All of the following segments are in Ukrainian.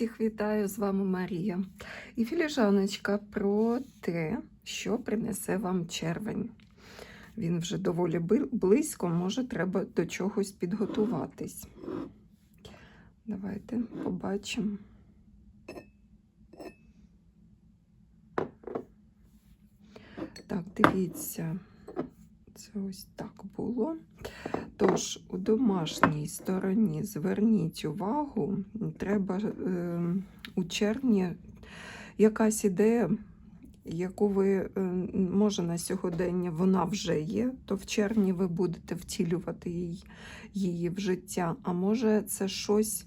Всіх вітаю, з вами Марія. І філіжаночка про те, що принесе вам червень. Він вже доволі близько, може, треба до чогось підготуватись. Давайте побачимо. Так, дивіться, це ось так було. Тож, у домашній стороні зверніть увагу, треба е, у червні якась ідея, яку ви, е, може, на сьогодення вона вже є, то в червні ви будете втілювати її, її в життя. А може, це щось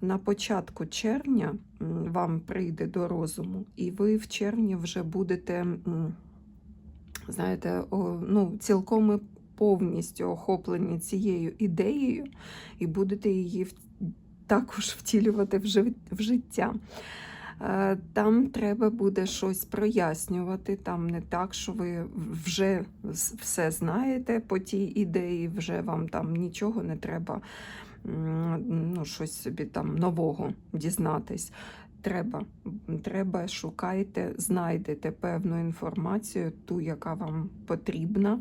на початку червня вам прийде до розуму, і ви в червні вже будете, знаєте, ну, цілком і повністю охоплені цією ідеєю, і будете її також втілювати в життя. Е, Там треба буде щось прояснювати. Там не так, що ви вже все знаєте по тій ідеї, вже вам там нічого не треба ну, щось собі там нового дізнатись. Треба, треба, шукайте, знайдете певну інформацію, ту, яка вам потрібна,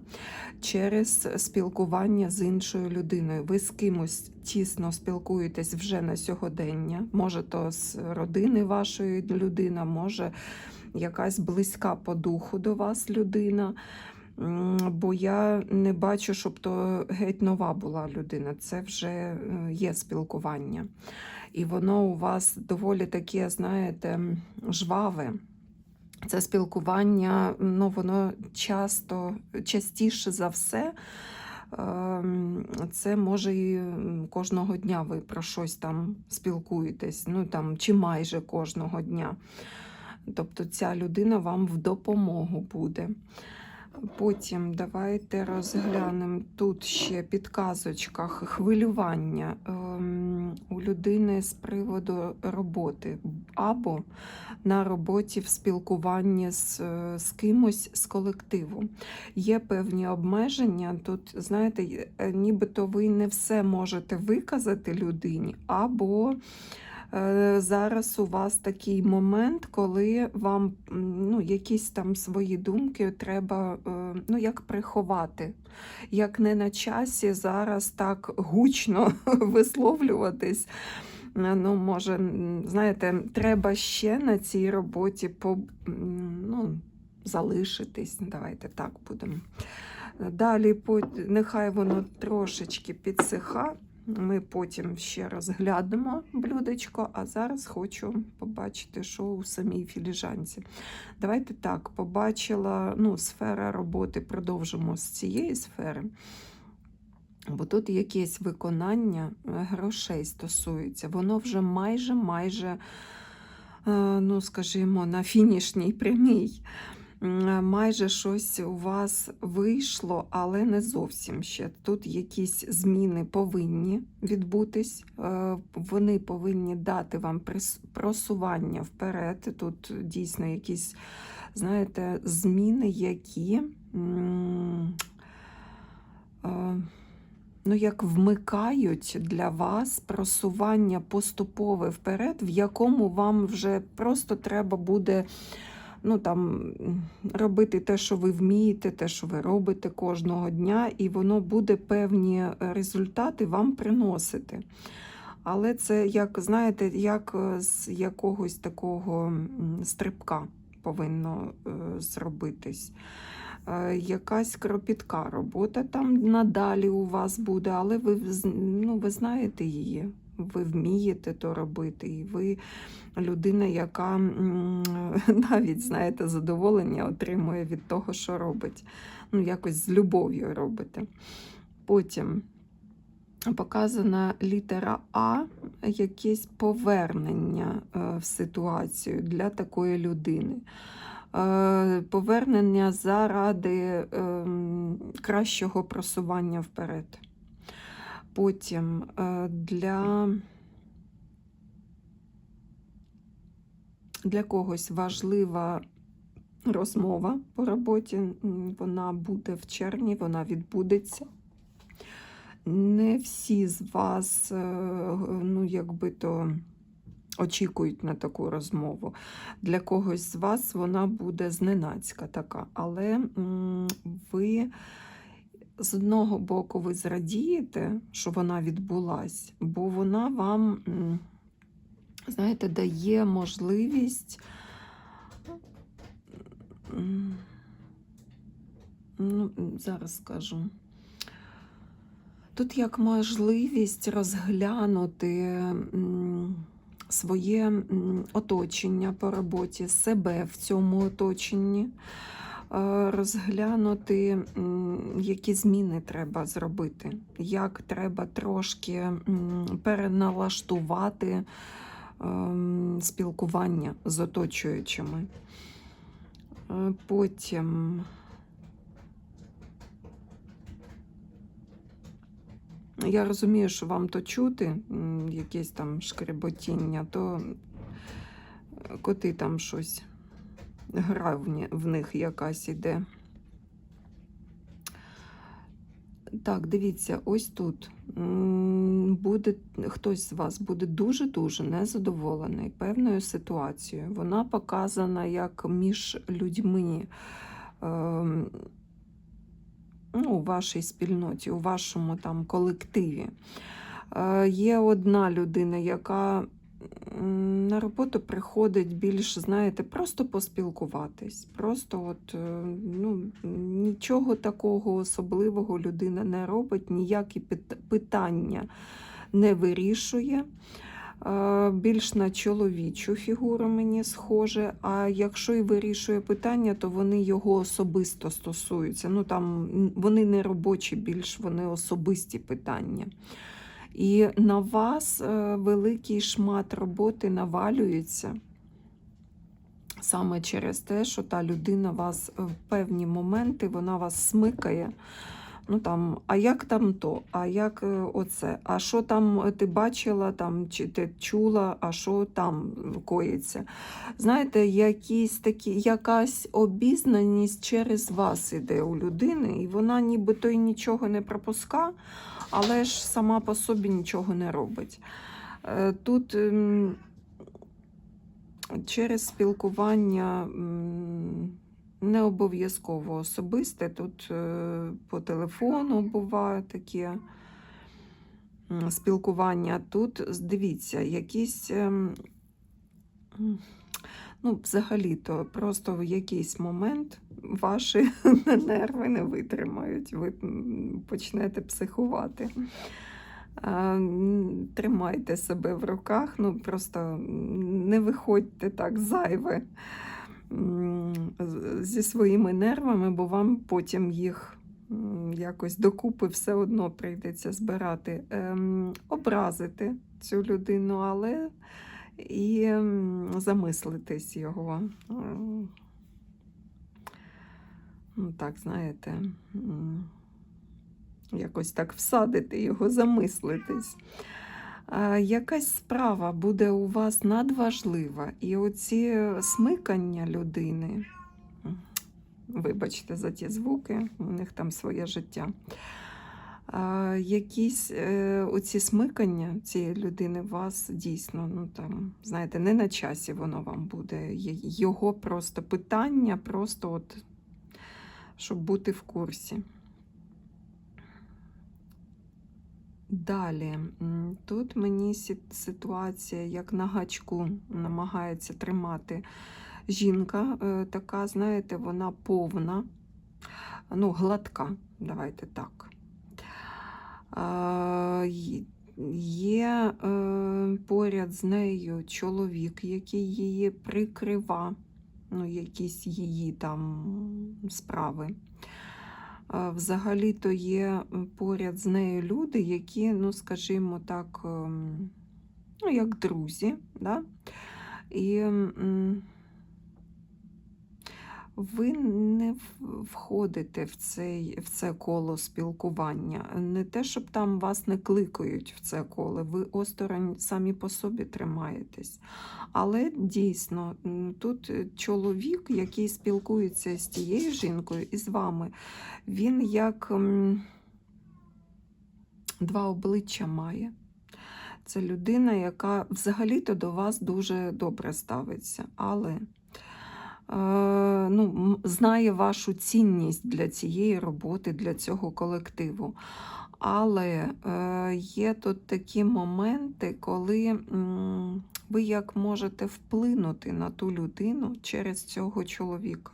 через спілкування з іншою людиною. Ви з кимось тісно спілкуєтесь вже на сьогодення. Може, то з родини вашої людина, може якась близька по духу до вас людина. Бо я не бачу, щоб то геть нова була людина. Це вже е, є спілкування. І воно у вас доволі таке, знаєте, жваве. Це спілкування, ну, воно часто, частіше за все, ем, це може і кожного дня ви про щось там спілкуєтесь, ну там чи майже кожного дня. Тобто ця людина вам в допомогу буде. Потім давайте розглянемо тут ще підказочках хвилювання ем, у людини з приводу роботи або на роботі в спілкуванні з, е, з кимось з колективу. Є певні обмеження. Тут, знаєте, е, нібито ви не все можете виказати людині, або Зараз у вас такий момент, коли вам ну, якісь там свої думки треба е, ну, як приховати, як не на часі зараз так гучно висловлюватись. Е, Ну, може, знаєте, треба ще на цій роботі по, ну, залишитись. Давайте так будемо. Далі, нехай воно трошечки підсиха. Ми потім ще розглянемо блюдечко, а зараз хочу побачити, що у самій філіжанці. Давайте так, побачила ну, сфера роботи, продовжимо з цієї сфери. Бо тут якесь виконання е, грошей стосується. Воно вже майже, майже, е, ну, скажімо, на фінішній прямій. Майже щось у вас вийшло, але не зовсім ще. Тут якісь зміни повинні відбутись. е, Вони повинні дати вам просування вперед. Тут дійсно якісь, знаєте, зміни, які. е, Ну, як вмикають для вас просування поступове вперед, в якому вам вже просто треба буде ну, там, робити те, що ви вмієте, те, що ви робите кожного дня, і воно буде певні е, результати вам приносити. Але це, як знаєте, як е, з якогось такого стрибка повинно е, зробитись. Якась кропітка робота там надалі у вас буде, але ви, ну, ви знаєте її, ви вмієте то робити, і ви людина, яка навіть, знаєте, задоволення отримує від того, що робить. Ну, якось з любов'ю робите. Потім показана літера А, якесь повернення е, в ситуацію для такої людини. Е, Повернення заради ем, кращого просування вперед. Потім е, для, для когось важлива розмова по роботі. Вона буде в червні, вона відбудеться. Не всі з вас, е, ну, якби то очікують на таку розмову. Для когось з вас вона буде зненацька така, але ви з одного боку ви зрадієте, що вона відбулась, бо вона вам, знаєте, дає можливість. Ну, зараз скажу. Тут як можливість розглянути своє оточення по роботі, себе в цьому оточенні, розглянути, які зміни треба зробити, як треба трошки переналаштувати ем, спілкування з оточуючими. Е, Потім. Я розумію, що вам то чути, якесь там шкреботіння, то е, коти там щось гра в них якась іде. Так, дивіться, ось тут буде хтось з вас буде дуже-дуже незадоволений певною ситуацією. Вона показана як між людьми. ем, ну, у вашій спільноті, у вашому там колективі. Е, Є одна людина, яка на роботу приходить більш, знаєте, просто поспілкуватись. Просто от, е, ну, нічого такого особливого людина не робить, ніякі питання не вирішує. Е, Більш на чоловічу фігуру мені схоже. А якщо і вирішує питання, то вони його особисто стосуються. Ну там вони не робочі, більш вони особисті питання. І на вас е, великий шмат роботи навалюється саме через те, що та людина вас в певні моменти вона вас смикає. Ну там, а як там то? А як е, оце? А що там е, ти бачила, там, чи ти чула, а що там коїться? Знаєте, якісь такі, якась обізнаність через вас іде у людини, і вона нібито й нічого не пропуска, але ж сама по собі нічого не робить. Е, Тут ем, через спілкування. не обов'язково особисте. Тут е, по телефону буває таке спілкування. Тут, дивіться, якісь, ем, ну, взагалі-то, просто в якийсь момент ваші нерви не витримають, ви почнете психувати. Тримайте себе в руках, ну просто не виходьте так зайве зі своїми нервами, бо вам потім їх якось докупи все одно прийдеться збирати, Ем, образити цю людину, але і замислитись його. Ну, так, знаєте, якось так всадити його, замислитись. Якась справа буде у вас надважлива, і оці смикання людини, вибачте за ті звуки, у них там своє життя. Якісь е, оці смикання цієї людини вас дійсно, ну там, знаєте, не на часі воно вам буде. Його просто питання, просто от, щоб бути в курсі. Далі, тут мені ситуація, як на гачку намагається тримати жінка, е, така, знаєте, вона повна, ну, гладка, давайте так. Є е, поряд з нею чоловік, який її прикрива, ну, якісь її там справи. Взагалі-то є поряд з нею люди, які, ну, скажімо так, ем, ну, як друзі. Да? І ви не входите в, цей, в це коло спілкування. Не те, щоб там вас не кликають в це коло, ви осторонь самі по собі тримаєтесь. Але дійсно, тут чоловік, який спілкується з тією жінкою і з вами, він як два обличчя має. Це людина, яка взагалі-то до вас дуже добре ставиться, але ну, знає вашу цінність для цієї роботи, для цього колективу. Але е, є тут такі моменти, коли ви як можете вплинути на ту людину через цього чоловіка.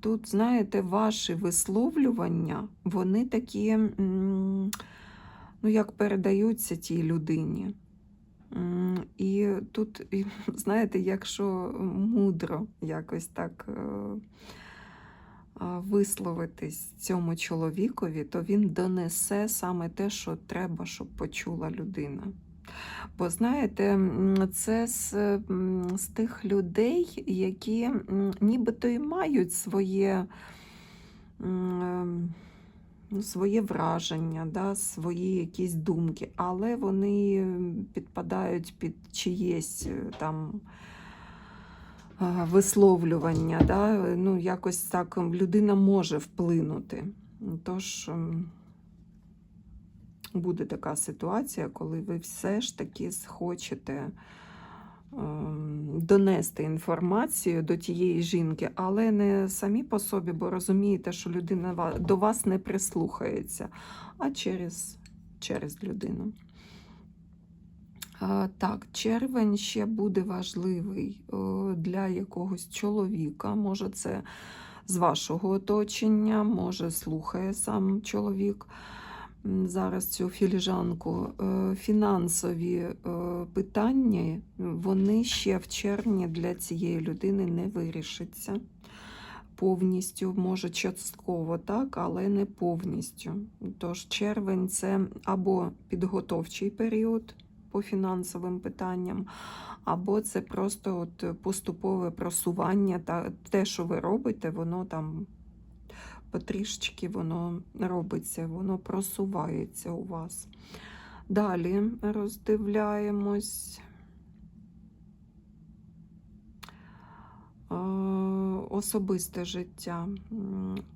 Тут, знаєте, ваші висловлювання, вони такі, ну, як передаються тій людині. І тут, знаєте, якщо мудро якось так е, висловитись цьому чоловікові, то він донесе саме те, що треба, щоб почула людина. Бо знаєте, це з, з тих людей, які нібито і мають своє, м, ну, своє враження, да, свої якісь думки, але вони підпадають під чиєсь е, там висловлювання. Да? Ну, якось так людина може вплинути. Тож. буде така ситуація, коли ви все ж таки хочете ем, донести інформацію до тієї жінки, але не самі по собі, бо розумієте, що людина до вас не прислухається, а через, через людину. Так, червень ще буде важливий для якогось чоловіка. Може, це з вашого оточення, може, слухає сам чоловік зараз цю філіжанку. Е, Фінансові е, питання, вони ще в червні для цієї людини не вирішаться. Повністю, може, частково так, але не повністю. Тож червень це або підготовчий період по фінансовим питанням, або це просто от поступове просування. Та те, що ви робите, воно там потрішечки воно робиться, воно просувається у вас. Далі роздивляємось. Е, Особисте життя.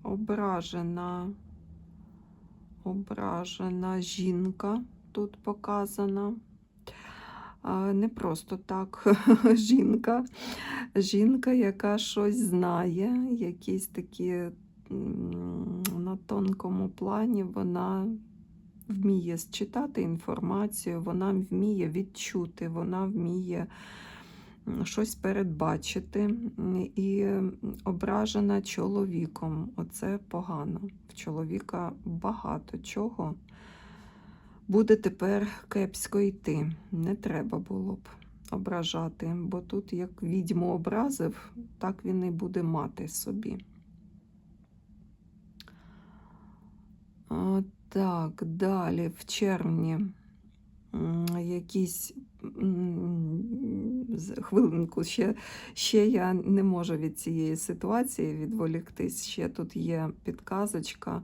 Ображена, ображена жінка тут показана. Не просто так жінка. Жінка, яка щось знає, якісь такі на тонкому плані, вона вміє считати інформацію, вона вміє відчути, вона вміє щось передбачити і ображена чоловіком. Оце погано. В чоловіка багато чого буде тепер кепсько йти. Не треба було б ображати, бо тут як відьму образив, так він і буде мати собі. Так, далі в червні якісь хвилинку, ще, ще я не можу від цієї ситуації відволіктись. Ще тут є підказочка.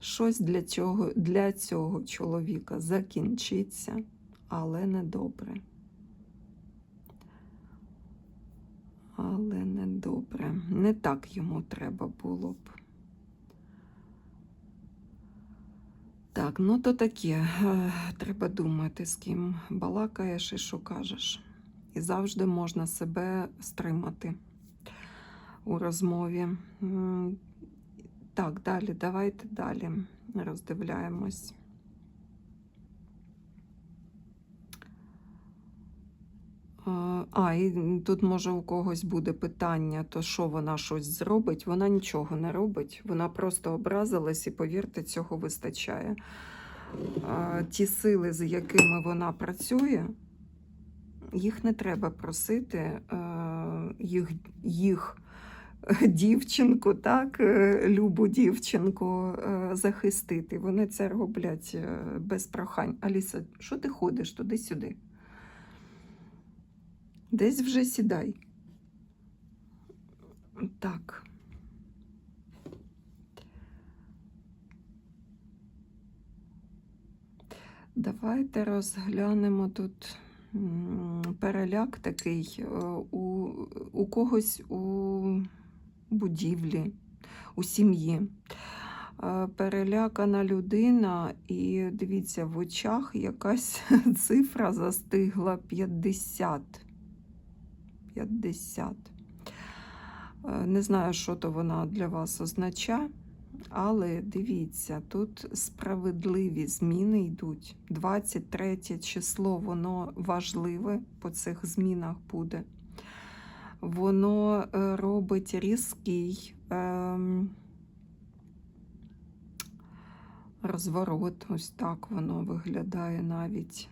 Щось для цього, для цього чоловіка закінчиться, але не добре. Але не добре. Не так йому треба було б. Так, ну то таке. Е, Треба думати, з ким балакаєш і що кажеш. І завжди можна себе стримати у розмові. Так, далі, давайте далі роздивляємось. А, і тут може у когось буде питання, то що вона щось зробить? Вона нічого не робить, вона просто образилась і, повірте, цього вистачає. Е, Ті сили, з якими вона працює, їх не треба просити, е, їх, їх дівчинку, так, е, любу дівчинку е, захистити. Вони це роблять е, без прохань. Аліса, що ти ходиш туди-сюди? Десь вже сідай. Так. Давайте розглянемо тут переляк такий е, у, у когось у будівлі, у сім'ї. е, перелякана людина, і дивіться, в очах якась цифра застигла 50. 50. Е, Не знаю, що то вона для вас означає, але дивіться, тут справедливі зміни йдуть. 23 число, воно важливе по цих змінах буде. Воно е, робить різкий ем, розворот. Ось так воно виглядає навіть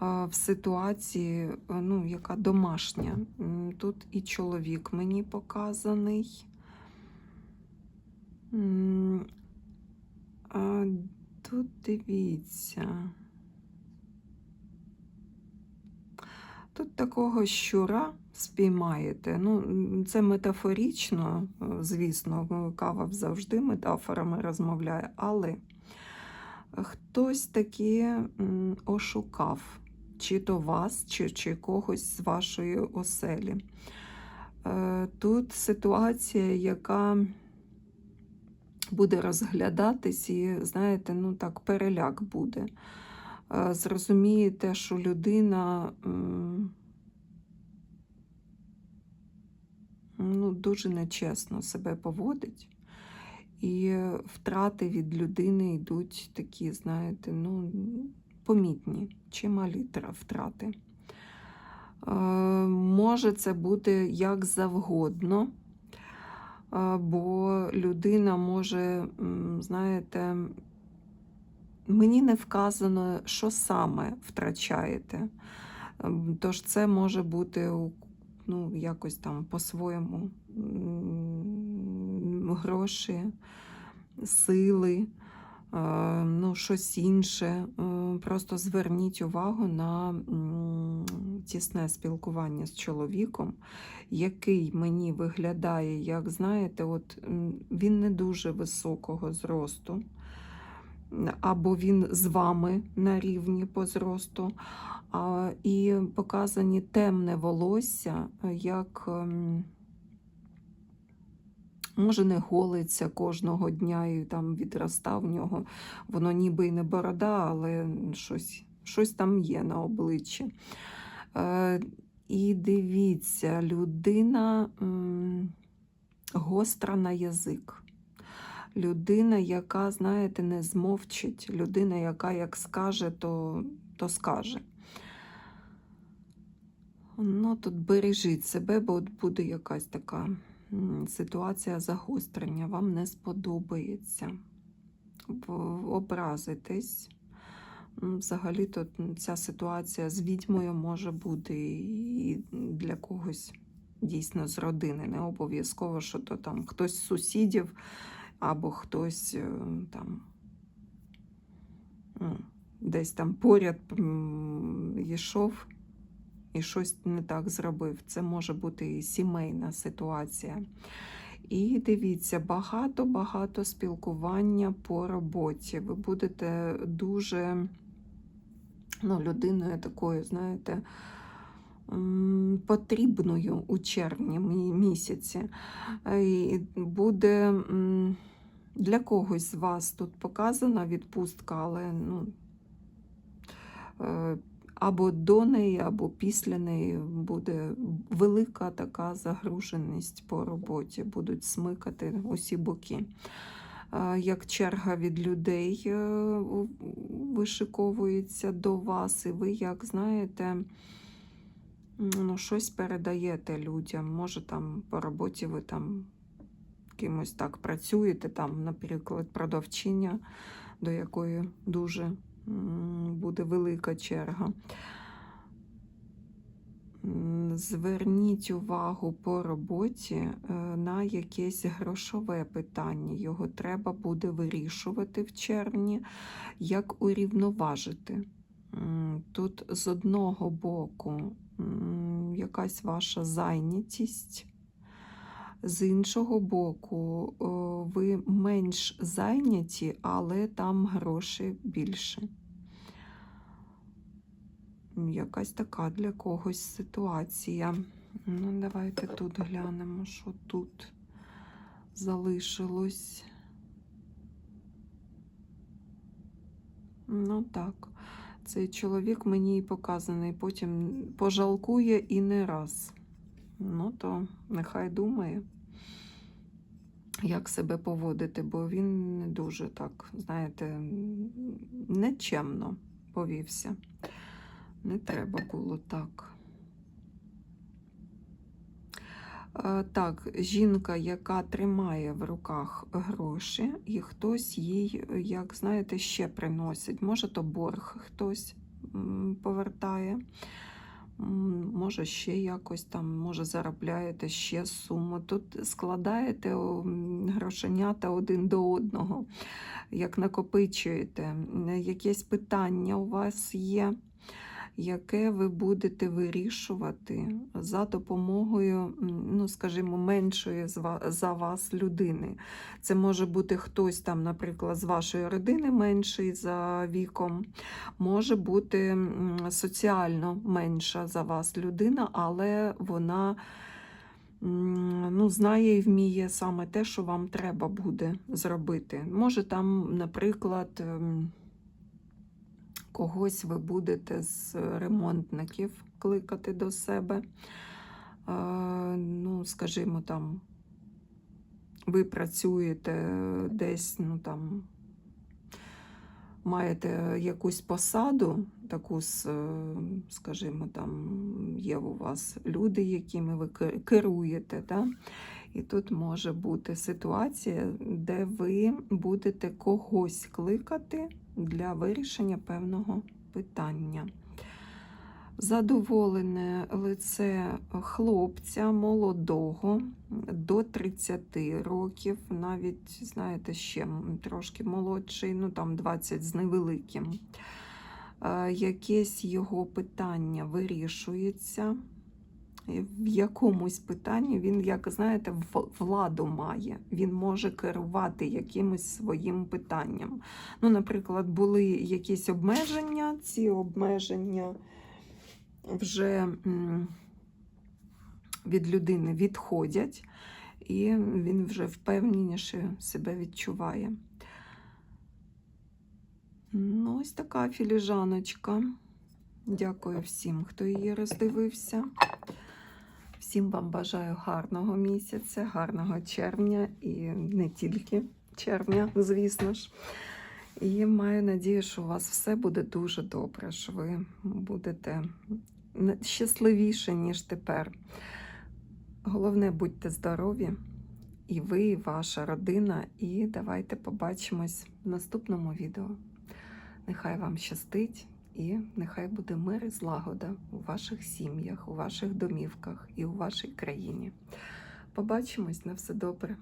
в ситуації, е, ну, яка домашня. Тут і чоловік мені показаний. Тут дивіться. Тут такого щура спіймаєте. Ну, це метафорично, е, звісно, е, кава завжди метафорами розмовляє, але хтось таки ошукав, чи то вас, чи, чи когось з вашої оселі. Е, Тут ситуація, яка буде розглядатись, і, знаєте, ну так, переляк буде. Е, Зрозумієте, що людина ну, дуже нечесно себе поводить. І втрати від людини йдуть такі, знаєте, ну, помітні, чималі втрати. Е, Може це бути як завгодно, е, бо людина може, знаєте, мені не вказано, що саме втрачаєте. Ем, Тож це може бути ну, якось там по-своєму гроші, сили, ну, щось інше. Е, Просто зверніть увагу на тісне спілкування з чоловіком, який мені виглядає, як знаєте, от він не дуже високого зросту, або він з вами на рівні по зросту. І показані темне волосся, як ем, може не голиться кожного дня і там відроста в нього. Воно ніби і не борода, але щось, щось там є на обличчі. Е, і дивіться, людина м, гостра на язик. Людина, яка, знаєте, не змовчить, людина, яка як скаже, то, то скаже. Ну, тут бережіть себе, бо от буде якась така ситуація загострення, вам не сподобається. Образитесь. Взагалі-то ця ситуація з відьмою може бути і для когось дійсно з родини. Не обов'язково, що то там хтось з сусідів або хтось е, там десь там поряд йшов і щось не так зробив. Це може бути і сімейна ситуація. І дивіться, багато-багато спілкування по роботі. Ви будете дуже ну, людиною такою, знаєте, потрібною у червні місяці. І буде для когось з вас тут показана відпустка, але ну, е, або до неї, або після неї буде велика така загруженість по роботі, будуть смикати усі боки. Е, Як черга від людей е, вишиковується до вас, і ви, як знаєте, ну, щось передаєте людям. Може, там по роботі ви там кимось так працюєте, там, наприклад, продавчиня, до якої дуже буде велика черга. Зверніть увагу по роботі е, на якесь грошове питання. Його треба буде вирішувати в червні, як урівноважити. Тут з одного боку якась ваша зайнятість, з іншого боку, е, ви менш зайняті, але там грошей більше. Якась така для когось ситуація. Ну, давайте тут глянемо, що тут залишилось. Ну так. Цей чоловік мені і показаний, потім пожалкує і не раз. Ну то нехай думає, як себе поводити, бо він не дуже так, знаєте, нечемно повівся. Не треба було так. Е, Так, жінка, яка тримає в руках гроші, і хтось їй, е, як знаєте, ще приносить. Може, то борг хтось повертає, може, ще якось там, може, заробляєте ще суму. Тут складаєте грошенята один до одного, як накопичуєте. Якесь питання у вас є яке ви будете вирішувати за допомогою, ну, скажімо, меншої за вас людини. Це може бути хтось там, наприклад, з вашої родини менший за віком, може бути соціально менша за вас людина, але вона ну, знає і вміє саме те, що вам треба буде зробити. Може, там, наприклад, когось ви будете з ремонтників кликати до себе. Е, Ну, скажімо, там, ви працюєте десь, ну там, маєте якусь посаду, таку, е, скажімо, там є у вас люди, якими ви керуєте. Да? І тут може бути ситуація, де ви будете когось кликати для вирішення певного питання. Задоволене лице хлопця молодого до 30 років, навіть, знаєте, ще трошки молодший, ну там 20 з невеликим. Е, Якесь його питання вирішується. В якомусь питанні він, як знаєте, владу має. Він може керувати якимось своїм питанням. Ну, наприклад, були якісь обмеження, ці обмеження вже від людини відходять, і він вже впевненіше себе відчуває. Ну, ось така філіжаночка. Дякую всім, хто її роздивився. Всім вам бажаю гарного місяця, гарного червня і не тільки червня, звісно ж. І маю надію, що у вас все буде дуже добре, що ви будете щасливіше, ніж тепер. Головне, будьте здорові, і ви, і ваша родина. І давайте побачимось в наступному відео. Нехай вам щастить. І нехай буде мир і злагода у ваших сім'ях, у ваших домівках і у вашій країні. Побачимось на все добре.